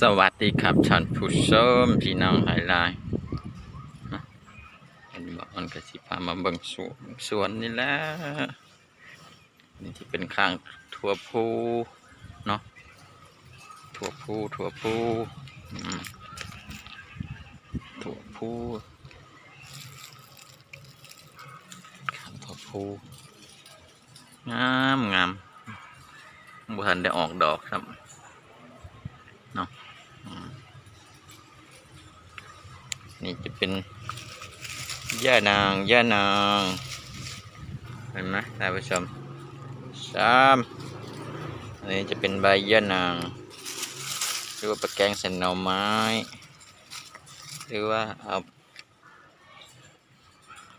สวัสดีครับท่านผู้ชมพี่น้องหลายหลายอันนี้บอกอันกสิพามาเบิ่งสวนสวนนี่แหละนี่ที่เป็นข้างถั่วพูเนาะถั่วพูถั่วพูถั่วพูข้างถั่วพูงามงามบุหันได้ออกดอกครับ เนาะอืม นี่จะเป็นย่านางย่านางเห็นไหมท่านผู้ชมสามอันนี้จะเป็นใบย่านางหรือว่าปลาแกงใส่หน่อไม้ หรือว่าเอา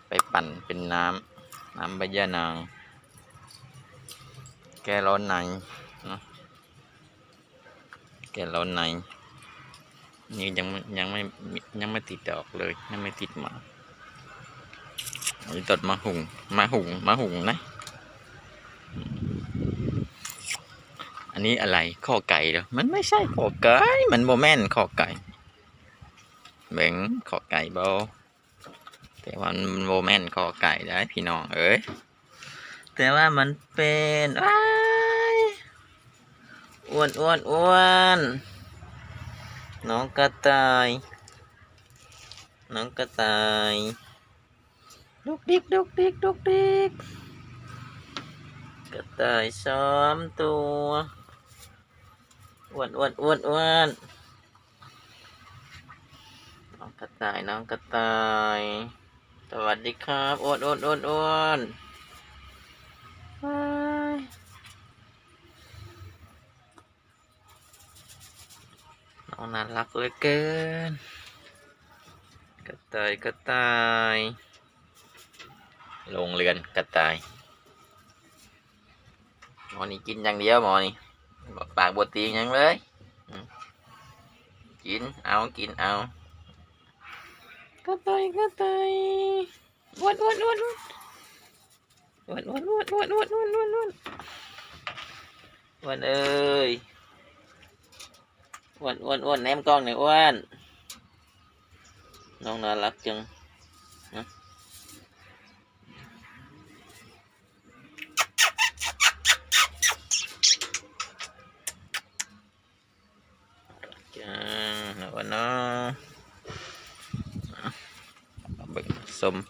ไปปั่นเป็นน้ำน้ำใบย่านาง แก้ร้อนในเนาะแกะร้อนใน นี่ยังยังไม่ยังไม่ติดดอกเลย ยังไม่ติดมาอันนี้ตดมาหุงมาหุงมาหุงนะ อันนี้อะไรข้อไก่เหรอมันไม่ใช่ข้อไก่ มันโมแมนข้อไก่เบ่งข้อไก่บอแต่ว่ามันโมแมนข้อไก่ได้พี่น้องเอ้ยแต่ว่ามันเป็นอ้ายอ้วนอ้วนอ้วน น้องกระต่าย น้องกระต่ายดุกดิกดุกดิกดุกดิกกระต่ายสามตัวอ้วนอ้วนอ้วนอ้วนน้องกระต่ายน้องกระต่าย สวัสดีครับอ้วนอ้วนอ้วนอ้วนว้ น้องน่ารักเหลือเกินกระต่ายกระต่ายโรงเรือนกระต่ายหมอนี่กินอย่างเดียวหมอนี่ปากบดตีหยังเลยกินเอากินเอากระต่ายกระต่ายวดวัดวัดวัดวัดวัดวัดวัดวัดวัดวัดวัดวัดเอ้ย Uôn, uôn, uôn, em con này uôn Con nó lắc chân Hả? và nó bệnh sùm.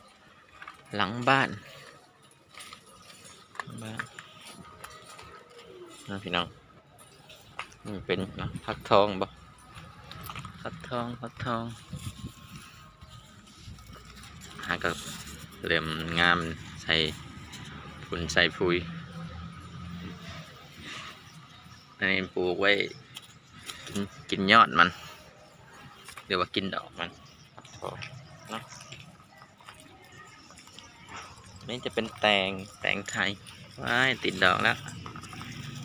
Lắng bạn. Bạn. Nó thì nào นน้องน่ารักจังนะจ้าแล้วก็น้องเอาเบิ่งสมหลังบ้านหลังบ้านนะพี่น้องนี่เป็นนะพักทองบ่พักทองพักทองหากับเหลี่ยมงามใส่ฝุ่นใส่พุยอันนี้ปลูกไว้กินกินยอดมันเรียกว่ากินดอกมันพอเนาะนี่จะเป็นแตงแตงไทยว้ายติดดอกแล้ว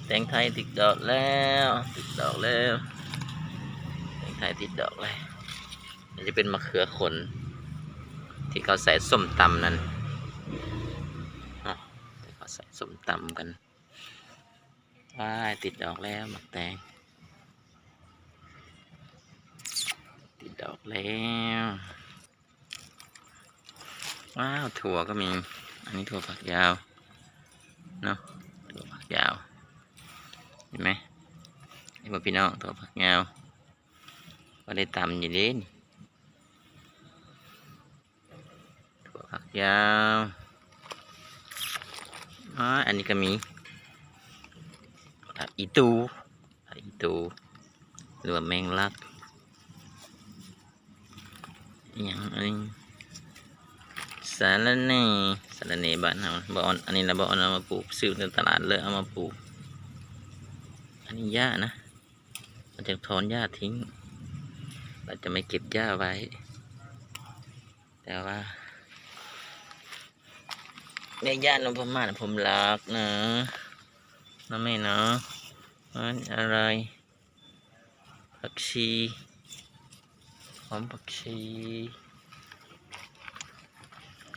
แตงไทยติดดอกแล้วติดดอกแล้วแตงไทยติดดอกแล้วอันนี้เป็นมะเขือขน ที่เขาใส่ส้มตำนั่นเขาใส่ส้มตำกันว้ายติดดอกแล้วมะแตง ติดดอกแล้วว้าวถั่วก็มี อันนี้ถั่วฝักยาวเนาะถั่วฝักยาว ห็นไหมนี่พ่อพี่น้องตัวผักเงาก็ได้ตำอยู่ด่นตัวผักยาวอ๋ออันนี้ก็มีผักอีตูผักอีตูหรือว่าแมงลักอย่างอันนี้สาระเน่สาระเน่บ้านเราบ่อนอันนี้นะบอนเอามาปลูกซื้อในตลาดเลยเอามาปลูก นนี้หญ้านะเราจะถอนหญ้าทิ้ง เราจะไม่เก็บหญ้าไว้ แต่ว่าแม่ย่านพม่าผมรักนะนะแม่เนาะอันอะไรผักชีหอมผักชี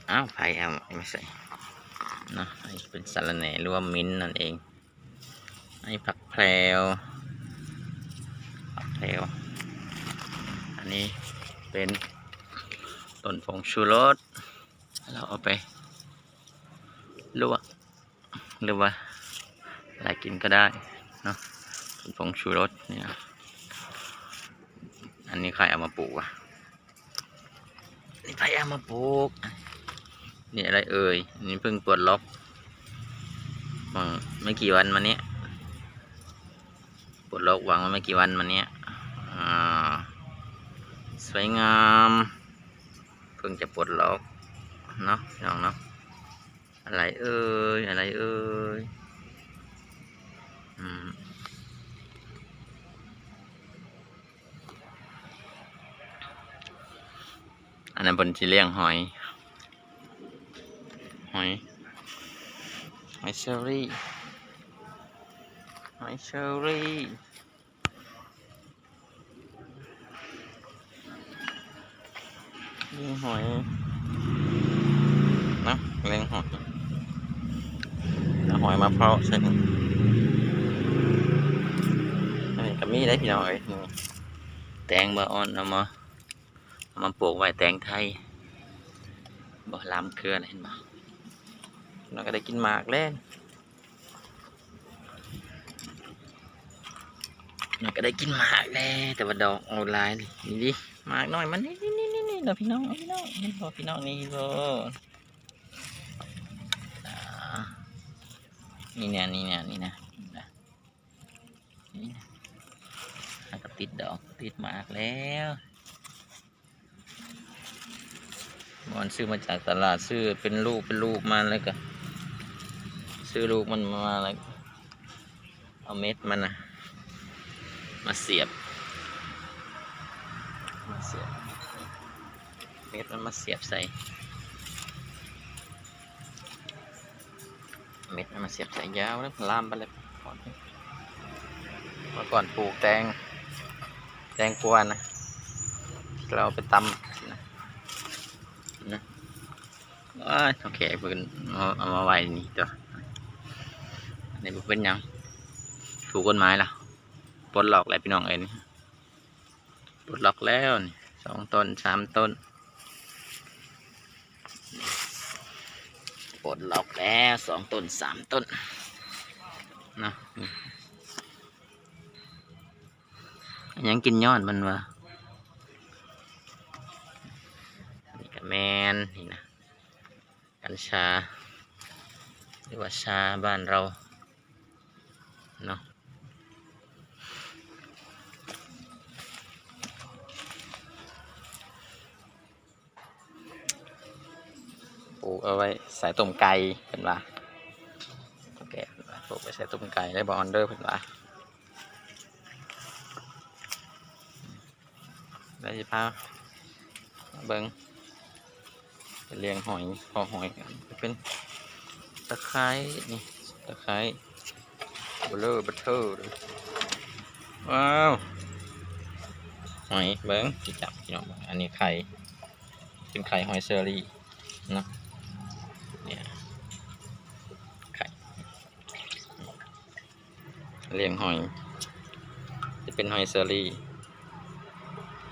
อ้าวไผ่เอาไม่ใส่นะอันนี้เป็นสารแหน่หรือว่ามิ้นท์นั่นเอง อันนี้ผักแพรวผักแพรวอันนี้เป็นต้นผงชูรสเราเอาไปลวกหรือว่าอะไรกินก็ได้เนาะต้นผงชูรสเนี่ยอันนี้ใครเอามาปลูกวะนี่ใครเอามาปลูกนี่อะไรเอ่ยนนี่เพิ่งปลดล็อกมไม่กี่วันมาเนี้ย ปลดล็อกวางมาไม่กี่วันมาเนี้ยสวยงาม เพิ่งจะปลดล็อกเนาะน้องเนาะอะไรเอ่ยอะไรเอ่ยอืมอันนั้นบนที่เลี้ยงหอย หอย หอยเชอรี่ อยเชอรี่นี่หอยนะเลี้ยงหอยหอยมาเพาะใช่ไหมอันนี้ก็มีได้พี่น้องเอ้ยแตงบะออนเอามาเอามาปลูกไว้แตงไทยบ่ลามเครือเห็นบ่เราก็ได้กินหมากเล่ นเราก็ได้กินหมากแล้วแต่ว่าดอกออนไลน์นี่ดิหมากน้อยมันนี่นี่นี่นี่นี่พี่น้องพี่น้องนี่บ่พี่น้องนี่บ่อ่านี่เนี่ยนี่เนี่ยนี่นะนี่นะนี่นะแล้วก็ติดดอกติดหมากแล้วมอนซื้อมาจากตลาดซื้อเป็นลูกเป็นลูกมาแล้วก็ซื้อลูกมันมาแล้วเอาเม็ดมันนะ มาเสียบ มาเสียบเม็ดมันมาเสียบใส่ เม็ดมันมาเสียบใส่ยาวแล้วลามไปเลยก่อนเมื่อก่อนปลูกแตง แตงกวานะ เราไปตำนะนะว้าโอเคเพิ่นเอาเอามาไว้นี่ตัวอันนี้บ่เป็นยัง ถูกกฎหมายแล้ว ปลดล็อกแล้วพี่น้องเอ้นี่ปลดล็อกแล้วสองต้นสามต้นปลดล็อกแล้วสองต้นสามต้นนะยังกินยอดมันวะนี่ก็แมนนี่นะกัญชาหรือว่าชาบ้านเรา เอาไว้ใส่ต้มไก่เป็นว่าโอเคปลูกไว้ใส่ต้มไก่ได้บอลเดอร์เป็นว่าได้สิพามาเบิงเลี้ยงหอยพอหอยเป็นตะไคร้นี่ตะไคร้บลเลอร์บัตเทอร์ว้าวหอยเบิ้งจับพี่น้องเบิ่งอันนี้ไข่เป็นไข่หอยเชอรี่นะ เนี่ยไข่ เลี้ยงหอย จะเป็นหอยเซอรี่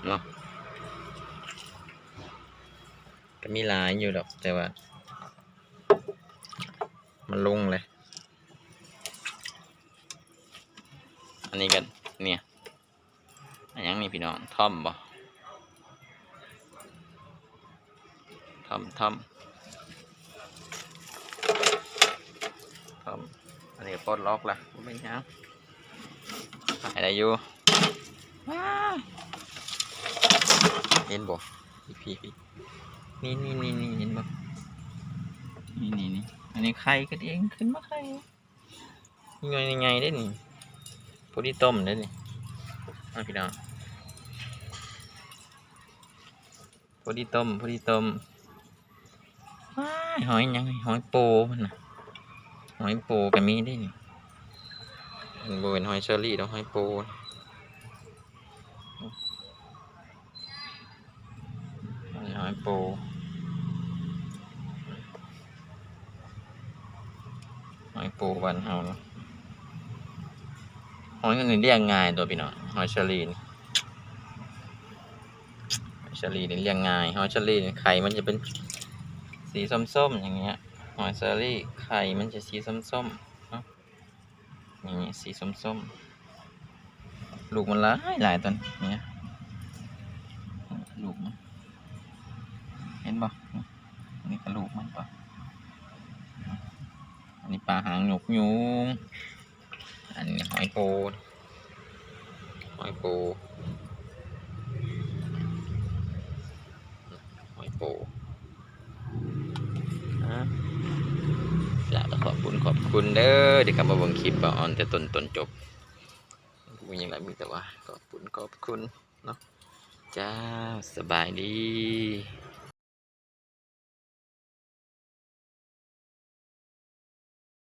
เนาะก็มีหลายอยู่ดอกแต่ว่า มันลงเลย อันนี้กันเนี่ยอันยังนี่พี่น้องท่อมบ่ท่อมท่อม ครับอั นนี้ก็ปลดล็อกละไม่ยังขายได้อยู่ว้าวเห็นบ่พี่พี่พี่นี่นี่นี่นี่เห็นบ่นี่นี่นี่อันนี้ไข่กันเองขึ้นมาไข่ยังไงยังไงได้นี่พอดีต้มได้นี่เอาพี่น้องพอดีต้มพอดีต้มว้ายหอยยังไงหอยโปมันน่ะ หอยปูก็มีด้นี่มันบ่เป็นหอยเชอรี่แล้วหอยปูหอยปูหอยปูบ้านเฮาเนาะหอยนนี้เรียกง่ายตัวพี่น้องหอยเชอรี่นี่อรี่นี่เลี้ยงง่ายหอยเชอรี่นี่ไข่มันจะเป็นสีส้มๆอย่างเงี้ย หอยเชอรี่ไข่มันจะสีส้มๆเนาะอย่างนี้สีส้มๆลูกมันหลายหลายต้นนี่ลูกมันเห็นปะนี่ก็ลูกมันปะอันนี้ปลาหางหยกยุงอันนี้หอยโพดหอยโพหอยโปอะแล้วก็ ขอบคุณเด้อที่กลับมาเบิ่งคลิปบ่ออนแต่ต้นต้นจบกูยังไงมีแต่ว่าขอบคุณขอบคุณเนาะจ้าสบายดี